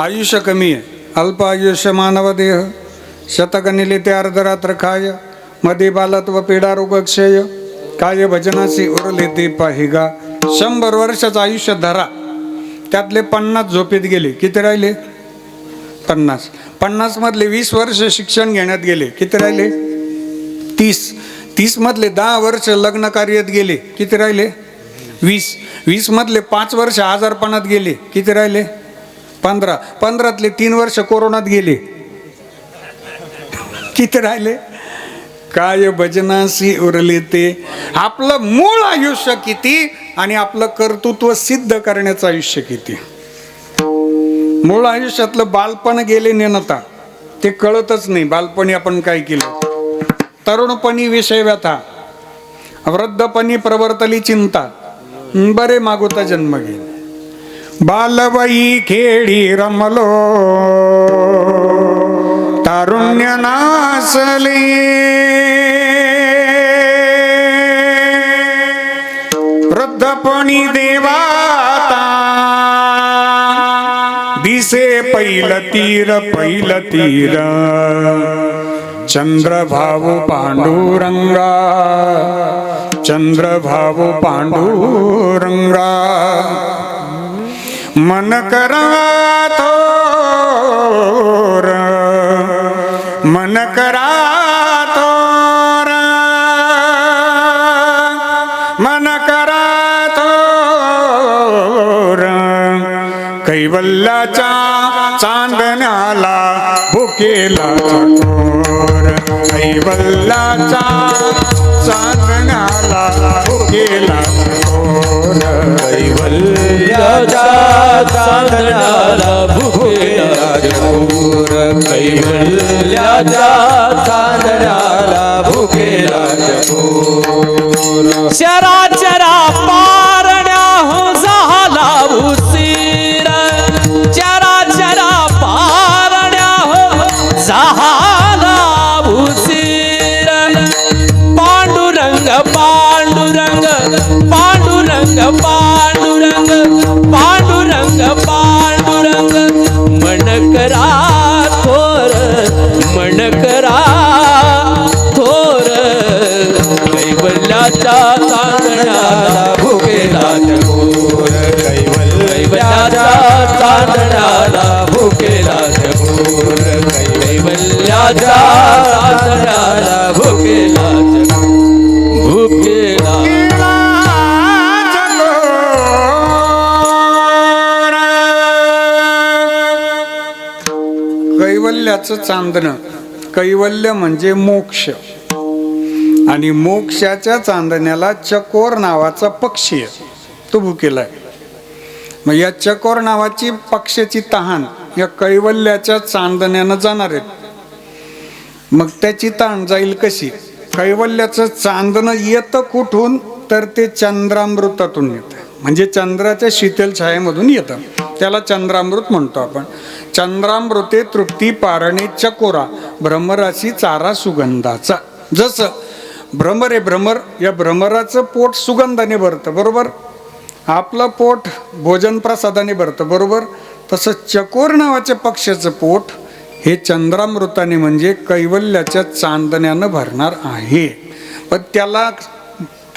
आयुष्य कमी आहे. अल्प आयुष्य मानव देह. शतक निलिते अर्धरात्र खाय. मधी बालत्व पीडा क्षय. काय भजनाशी उरले ते पाहिगा. शंभर वर्षाचं आयुष्य धरा. त्यातले पन्नास झोपेत गेले. किती राहिले? पन्नास. पन्नास मधले वीस वर्ष शिक्षण घेण्यात गेले. किती राहिले? तीस. तीस मधले दहा वर्ष लग्न कार्यात गेले. किती राहिले? वीस. वीस मधले पाच वर्ष आजारपणात गेले. किती राहिले? पंधरा. पंधरातले तीन वर्ष कोरोनात गेले. किती राहिले? काय भजनाशी उरले ते. आपलं मूळ आयुष्य किती आणि आपलं कर्तृत्व सिद्ध करण्याचं आयुष्य किती? मूळ आयुष्यातलं बालपण गेले नेनता ते कळतच नाही. बालपणी आपण काय केलं? तरुणपणी विषय व्यथा. वृद्धपणी प्रवर्तली चिंता. बरे मागोता जन्म घेईल बालबाई खेडी रमलो. तारुण्य नासले वृद्धपणी देवाता. दिसे पैल तीर पैल तीर. चंद्रभाव पांडुरंगा. चंद्रभाव पांडुरंगा. मन करा थोर मन करा थोर मन करा थोर कैवल्लाच्या चांदण्याला भुकेला चकोर कैवल्याच्या चांदण्याला भुकेला कैवल्याचा चांदण्याला भुकेला चकोर कैवल्याचा चांदण्याला भुकेला जगोर कैवल्याचा चांदण्याला भुकेला भुकेला. कैवल्याचं चांदणं. कैवल्य म्हणजे मोक्ष. आणि मोक्षाच्या चांदण्याला चकोर नावाचा पक्षी आहे. तो आहे. मग या चकोर नावाची पक्षाची तहान या कैवल्याच्या चांदण्यानं जाणार आहेत मग त्याची ताण जाईल कशी? कैवल्याचं चांदणं येतं कुठून? तर ते चंद्रामृतातून येतं. म्हणजे चंद्राच्या शीतल छायेमधून येतं. त्याला चंद्रामृत म्हणतो आपण. चंद्रामृते तृप्ती पारणे चकोरा. भ्रमराशी चारा सुगंधाचा. जसं भ्रमर आहे भ्रमर या भ्रमराचं पोट सुगंधाने भरतं बरोबर? आपलं पोट भोजन प्रसादाने भरतं बरोबर? तसं चकोर नावाच्या पक्ष्याचं पोट हे चंद्रामृताने म्हणजे कैवल्याच्या चांदण्यानं भरणार आहे. पण त्याला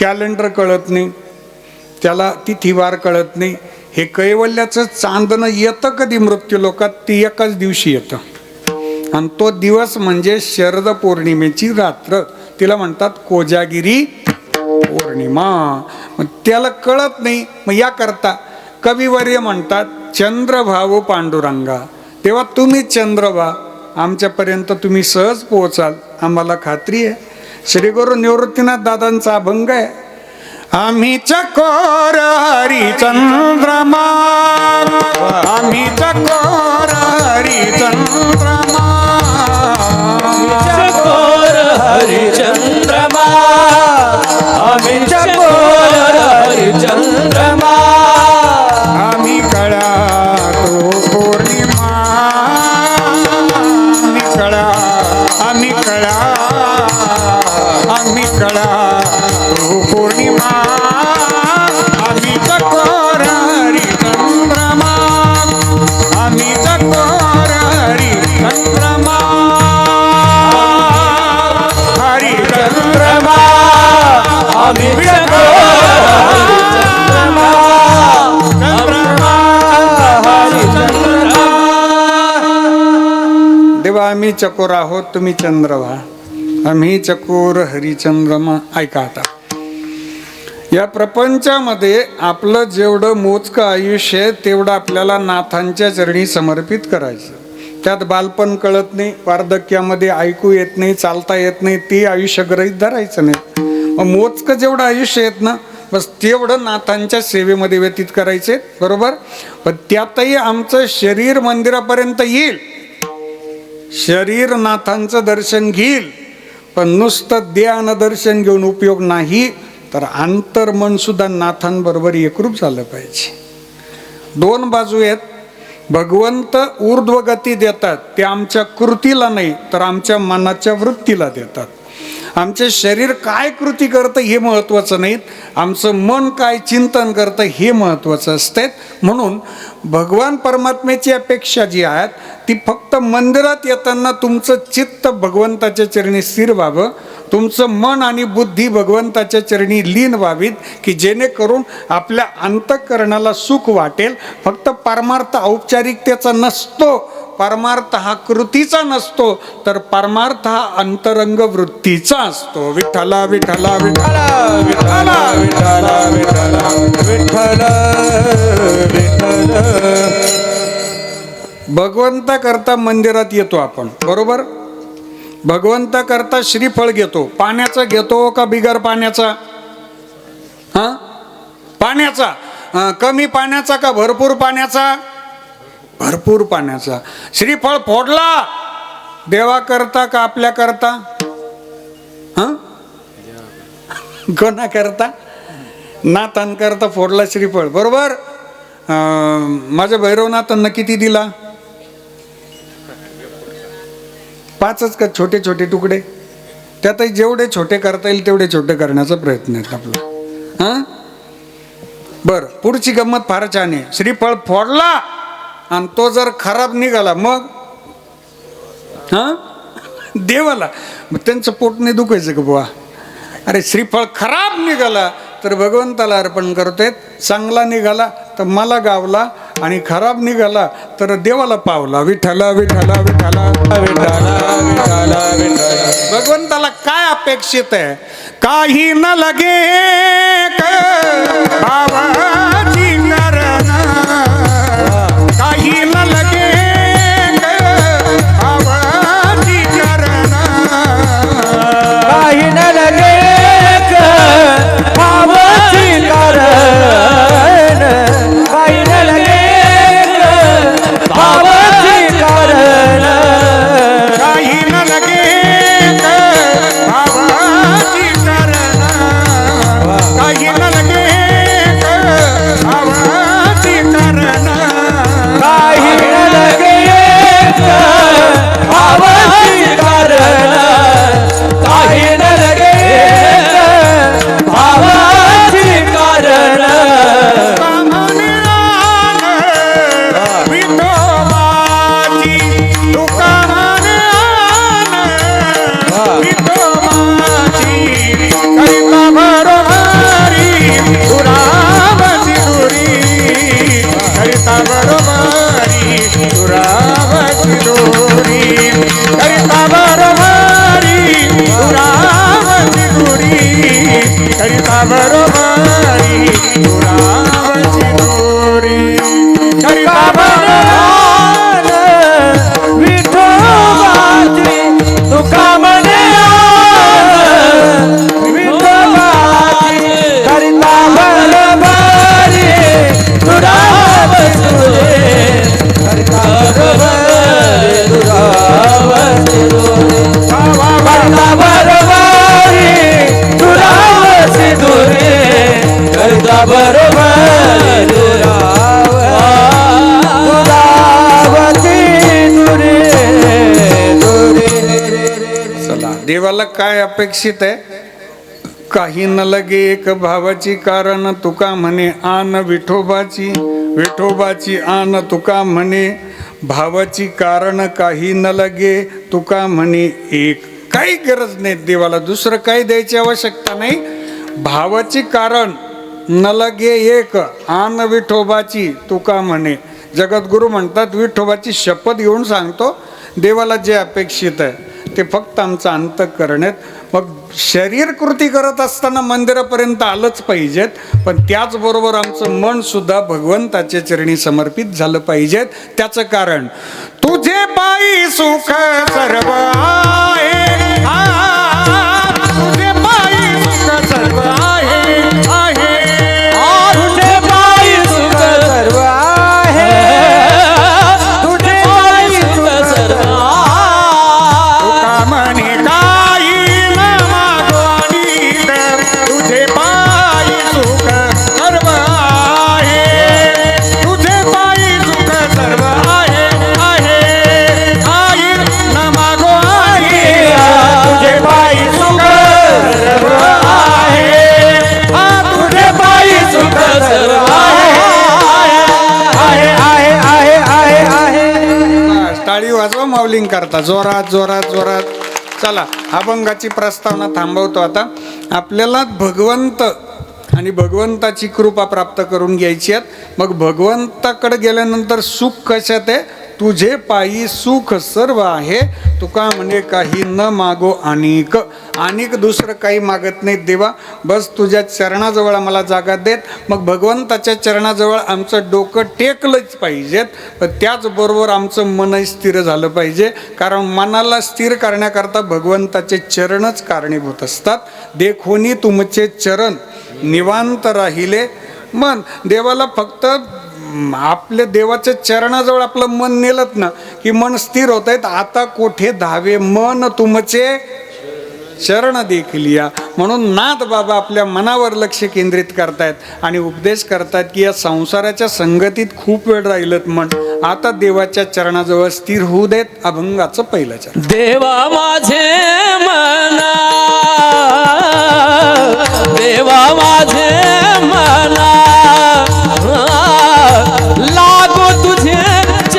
कॅलेंडर कळत नाही त्याला तिथीवार कळत नाही. हे कैवल्याचं चांदणं येतं कधी मृत्यू लोकात ती एकाच दिवशी येतं. आणि तो दिवस म्हणजे शरद पौर्णिमेची रात्र. तिला म्हणतात कोजागिरी पौर्णिमा. मग त्याला कळत नाही. मग या करता कविवर्य म्हणतात चंद्रभाव पांडुरंगा. तेव्हा तुम्ही चंद्रभा आमच्यापर्यंत तुम्ही सहज पोहोचाल. आम्हाला खात्री आहे. श्री गुरु निवृत्तीनाथ दादांचा अभंग आहे. आम्ही चकोर हरिचंद्रमा आम्ही चकोर हरी चंद्रमा. हरिचंद्रमा। आम्ही चकोर हरिचंद्रमा। आम्ही आम्ही चकोर आहोत तुम्ही चंद्र व्हा. आम्ही चकोर हरिचंद्रमा ऐका आता. या प्रपंचामध्ये आपलं जेवढं मोजकं आयुष्य आहे तेवढं आपल्याला नाथांच्या चरणी समर्पित करायचं. त्यात बालपण कळत नाही वार्धक्यामध्ये ऐकू येत नाही चालता येत नाही ते आयुष्य ग्रहित धरायचं नाही. मग मोजकं जेवढं आयुष्य येत ना बस तेवढं नाथांच्या सेवेमध्ये व्यतीत करायचे बरोबर? पण त्यातही आमचं शरीर मंदिरापर्यंत येईल. शरीर नाथांचं दर्शन घेईल पण नुसतं ध्यान दर्शन घेऊन उपयोग नाही तर अंतर्मन सुद्धा नाथांबरोबर एकरूप झालं पाहिजे. दोन बाजू आहेत. भगवंत ऊर्ध्वगती देतात ते आमच्या कृतीला नाही तर आमच्या मनाच्या वृत्तीला देतात. आमचे शरीर काय कृती करतं हे महत्त्वाचं नाहीत. आमचं मन काय चिंतन करतं हे महत्त्वाचं असते म्हणून भगवान परमात्म्याची अपेक्षा जी आहेत ती फक्त मंदिरात येताना तुमचं चित्त भगवंताच्या चरणी स्थिर व्हावं. तुमचं मन आणि बुद्धी भगवंताच्या चरणी लीन व्हावीत की जेणेकरून आपल्या अंतःकरणाला सुख वाटेल. फक्त परमार्थ औपचारिकतेचा नसतो परमार्थ हा कृतीचा नसतो तर परमार्थ हा अंतरंग वृत्तीचा असतो. विठ्ठला विठ्ठला विठ्ठला विठ्ठला विठ्ठला विठ्ठला विठ्ठल विठ्ठल. भगवंता करता मंदिरात येतो आपण बरोबर? भगवंता करता श्रीफळ घेतो. पाण्याचा घेतो का बिगर पाण्याचा? हा? पाण्याचा. कमी पाण्याचा का भरपूर पाण्याचा? भरपूर पाण्याचा. श्रीफळ फोडला. देवा करता का आपल्या करता हा? कोणा करता नाथांकरता फोडला श्रीफळ. बरोबर? माझ्या भैरवनाथांना किती दिला? पाचच का छोटे छोटे तुकडे? त्यातही जेवढे छोटे करता येईल तेवढे छोटे करण्याचा प्रयत्न आहे आपला. हां? बर पुढची गंमत फार छान आहे. श्रीफळ फोडला. आणि तो जर खराब निघाला मग? हां? देवाला. मग त्यांचं पोट नाही दुखायचं का बुवा? अरे श्रीफळ खराब निघाला तर भगवंताला अर्पण करतोय. चांगला निघाला तर मला गावला. आणि खराब निघाला तर देवाला पावला. विठ्ठला विठ्ठला विठ्ठला विठाला भगवंताला काय अपेक्षित आहे? काही न लगे भावाची चला देवाला काय अपेक्षित आहे? काही न लगे एक भावाची कारण तुका म्हणे आन विठोबाची. विठोबाची आन तुका म्हणे भावाची कारण काही न लगे तुका म्हणे एक. काही गरज नाही देवाला दुसरं काही द्यायची आवश्यकता नाही. भावाची कारण न लगे एक आन विठोबाची तुका म्हणे. जगद्गुरू म्हणतात विठोबाची शपथ घेऊन सांगतो देवाला जे अपेक्षित आहे ते फक्त आमचं अंत करण्यात मग शरीर कृती करत असताना मंदिरापर्यंत आलंच पाहिजेत पण त्याचबरोबर आमचं मन सुद्धा भगवंताच्या चरणी समर्पित झालं पाहिजेत. त्याचं कारण तुझे पायी सुख सर्व आहे. करता. जोरात जोरात जोरात. चला अभंगाची प्रस्तावना थांबवतो आता. आपल्याला भगवंत आणि भगवंताची कृपा प्राप्त करून घ्यायची आहेत. मग भगवंताकडे गेल्यानंतर सुख कशात आहे? तुझे पायी सुख सर्व आहे. तुका म्हणे काही न मागो आणिक. आणिक दुसरं काही मागत नाहीत देवा. बस तुझ्या चरणाजवळ आम्हाला जागा देत. मग भगवंताच्या चरणाजवळ आमचं डोकं टेकलंच पाहिजेत. पण त्याचबरोबर आमचं मनही स्थिर झालं पाहिजे. कारण मनाला स्थिर करण्याकरता भगवंताचे चरणच कारणीभूत असतात. देखोनी तुमचे चरण निवांत राहिले मन. देवाला फक्त आपल्या देवाच्या चरणाजवळ आपलं मन नेलत ना की मन स्थिर होत आहेत. आता कोठे धावे मन तुमचे? चरण देखील या. म्हणून नाथ बाबा आपल्या मनावर लक्ष केंद्रित करतायत आणि उपदेश करतायत की या संसाराच्या संगतीत खूप वेळ राहिलत मन आता देवाच्या चरणाजवळ स्थिर होऊ देत अभंगाचं पहिलं चरण. देवा माझे मना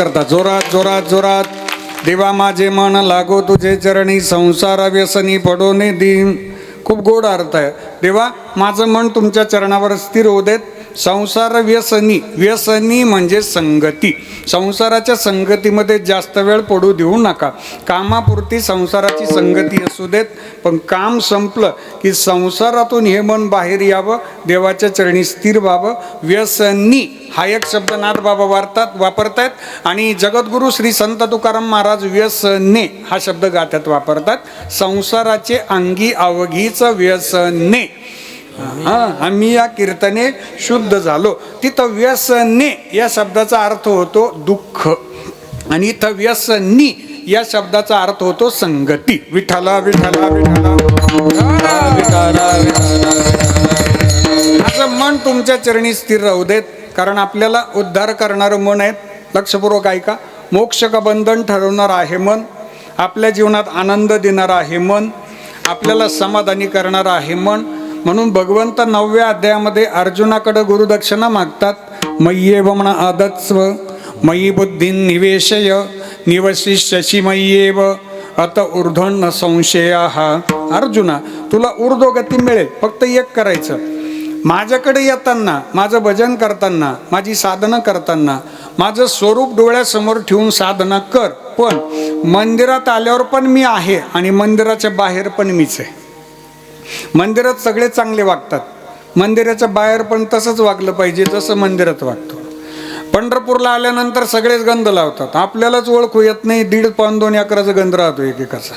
करता. जोरात जोरात जोरात. देवा माझे मन लागो तुझे चरणी. संसार व्यसनी पडोने दिन खूप गोड अर्थ आहे. देवा माझं मन तुमच्या चरणावर स्थिर होऊ देत. संसार व्यसनी व्यसनी म्हणजे संगती. संसाराच्या संगतीमध्ये जास्त वेळ पडू देऊ नका. कामापुरती संसाराची संगती असू देत पण काम संपलं की संसारातून हे मन बाहेर यावं देवाच्या चरणी स्थिर व्हावं. व्यसनी हा एक शब्द नाथ बाबा वारतात वापरतायत. आणि जगद्गुरू श्री संत तुकाराम महाराज व्यसने हा शब्द गाथ्यात वापरतात. संसाराचे अंगी अवघीचं व्यसने. हा आम्ही या कीर्तने शुद्ध झालो. तिथं व्यसने या शब्दाचा अर्थ होतो दुःख. आणि इथं व्यसनी या शब्दाचा अर्थ होतो संगती. विठाला विठाला विठाला विठाला माझं मन तुमच्या चरणी स्थिर राहू देत कारण आपल्याला उद्धार करणारं मन आहे. लक्षपूर्वक ऐका. मोक्ष का बंधन ठरवणार आहे मन? आपल्या जीवनात आनंद देणार आहे मन? आपल्याला समाधानी करणार आहे मन? म्हणून भगवंत नवव्या अध्यायामध्ये अर्जुनाकडे गुरुदक्षिणा मागतात. मय्येव म्हणा आदत्स्व मयी बुद्धी निवेशय निवशी शशिमय्येव अत ऊर्ध्वन्न संशया. अर्जुना तुला ऊर्ध्वगती मिळेल फक्त एक करायचं. माझ्याकडे येताना माझं भजन करताना माझी साधना करताना माझं स्वरूप डोळ्यासमोर ठेवून साधना कर. पण मंदिरात आल्यावर पण मी आहे आणि मंदिराच्या बाहेर पण मीच आहे. मंदिरात सगळे चांगले वागतात. मंदिराच्या बाहेर पण तसंच वागलं पाहिजे जसं मंदिरात वागतो. पंढरपूरला आल्यानंतर सगळेच गंध लावतात. आपल्यालाच ओळखू येत नाही दीड पाऊन दोन अकराचा गंध राहतो एकेकाचा.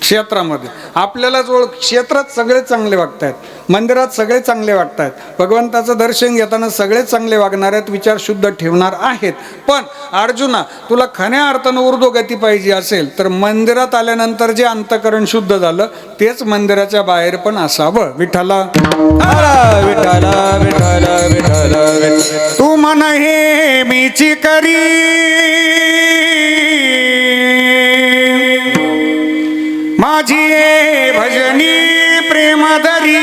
क्षेत्रामध्ये. आपल्यालाच ओळख क्षेत्रात सगळे चांगले वागतायत. मंदिरात सगळे चांगले वागतायत. भगवंताचं दर्शन घेताना सगळे चांगले वागणार आहेत विचार शुद्ध ठेवणार आहेत. पण अर्जुना तुला खऱ्या अर्थानं ऊर्ध्वगती पाहिजे असेल तर मंदिरात आल्यानंतर जे अंतकरण शुद्ध झालं तेच मंदिराच्या बाहेर पण असावं. विठ्ठला. विठाला विठाला विठाला तू मन हे मीची करी. माझी भजनी प्रेमधरी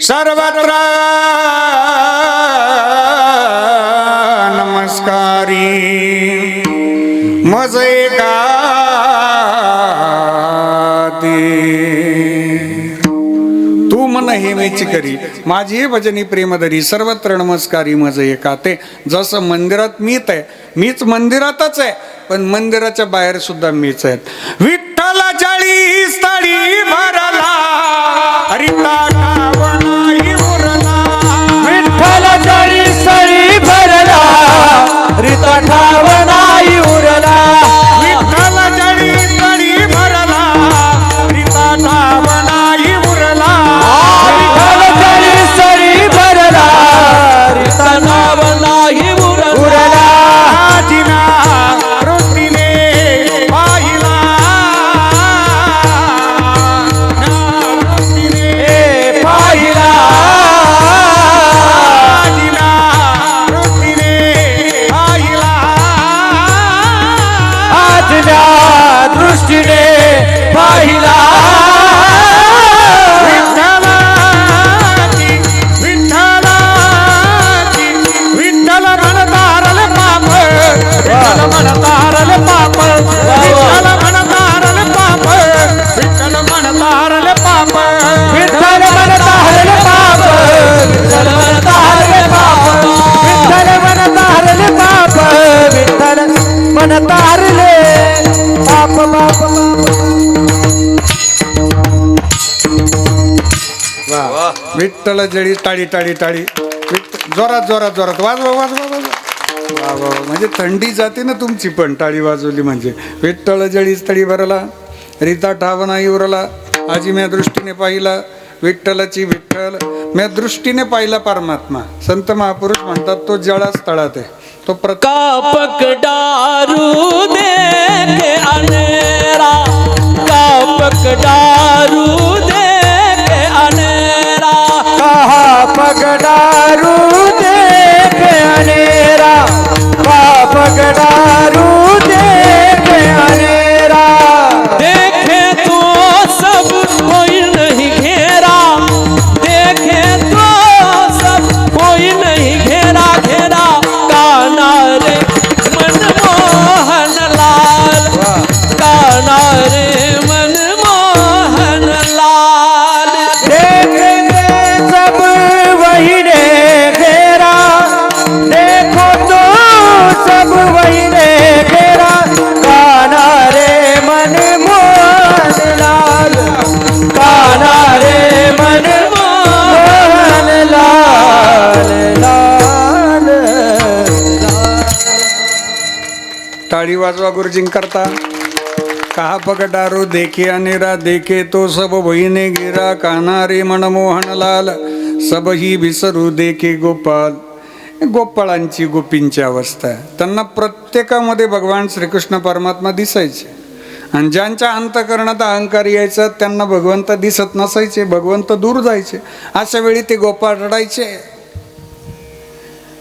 सर्वत्र नमस्कारी. मज एका तू मन हे करी. माझी भजनी प्रेमधरी सर्वत्र नमस्कारी मज एका ते जसं मंदिरात मीच आहे मीच मंदिरातच आहे. पण मंदिराच्या बाहेर सुद्धा मीच आहे विठ्ठल चाळीस तळी भरला हरिता टावणाही उरला. विठ्ठल चाळीस सळी भरला रिता ठावण म्हणता हरले पाप पाप विठ्ठल जळी टाळी टाळी टाळी जोरात जोरात जोरात. वाजवा वाजवा वाजवा. वा. म्हणजे थंडी जाते ना तुमची पण टाळी वाजवली म्हणजे. विठ्ठल जळीच तळी भरला. रीता ठावना उरला. आजी म्या दृष्टीने पाहिला. विठ्ठलाची विठ्ठल. म्या दृष्टीने पाहिला परमात्मा. संत महापुरुष म्हणतात तो जळाच तळात आहे. तो प्रत कापक दारू दे के अनेरा। कापक दारू दे के अनेरा। कहा पगडारू टाळी वाजवा गुरुजीं करता. कहा पगडारू देखे अनेरा देखे तो सब बहिने गिरा. काना रे मनमोहन लाल सब ही विसरू देखे गोपाल. गोपाळांची गोपींची अवस्था. आहे त्यांना प्रत्येकामध्ये भगवान श्रीकृष्ण परमात्मा दिसायचे. आणि ज्यांच्या अंतकरणात अहंकार यायचा त्यांना भगवंत दिसत नसायचे भगवंत दूर जायचे. अशा वेळी ते गोपाळ रडायचे.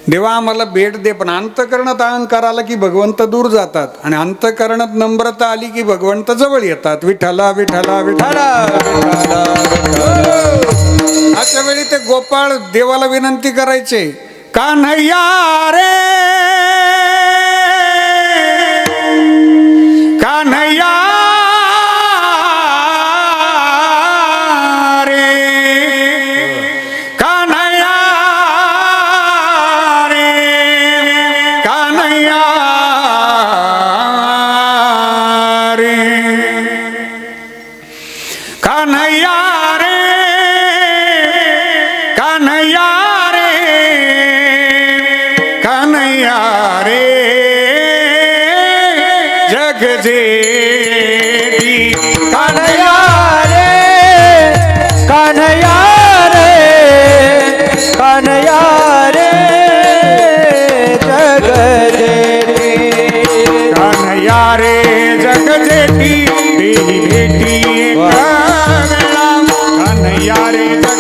देवा आम्हाला भेट दे पण अंतकरणात अहंकार आला की भगवंत दूर जातात. आणि अंतकरणात नम्रता आली की भगवंत जवळ येतात. विठ्ठला विठ्ठला विठ्ठला अशा वेळी ते गोपाळ देवाला विनंती करायचे कान्हैया रे? कान्हैया जेठी कान्हैया रे कान्हैया रे